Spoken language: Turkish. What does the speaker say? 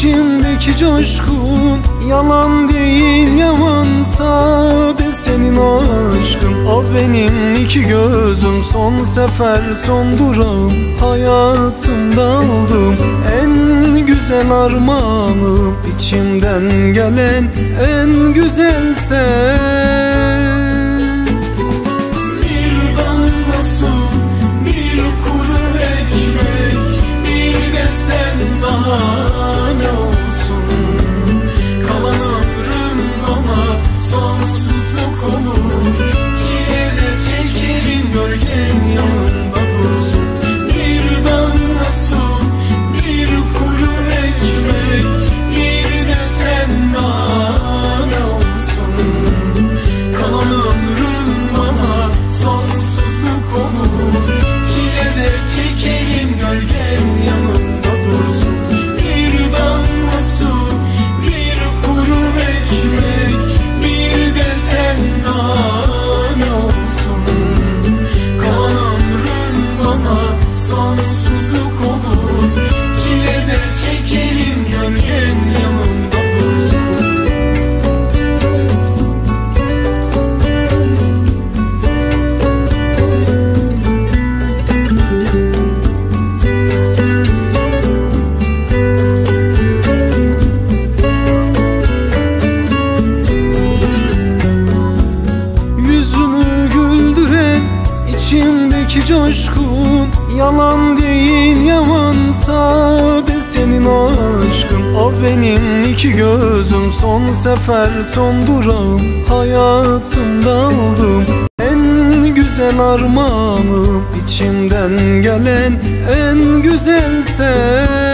İçimdeki coşkun yalan değil yamansa de senin aşkım Al benim iki gözüm son sefer son durağım Hayatımda aldım en güzel armağanım. İçimden gelen en güzel sen. sonsuzluk olur bana sonsuzluk olur. Çilede çekerim gölgen yanında dursun coşkun Yalan değil yaman sade senin aşkın. O benim iki gözüm. Son sefer son durağım. Hayatımda aldım en güzel armağanım. İçimden gelen en güzel ses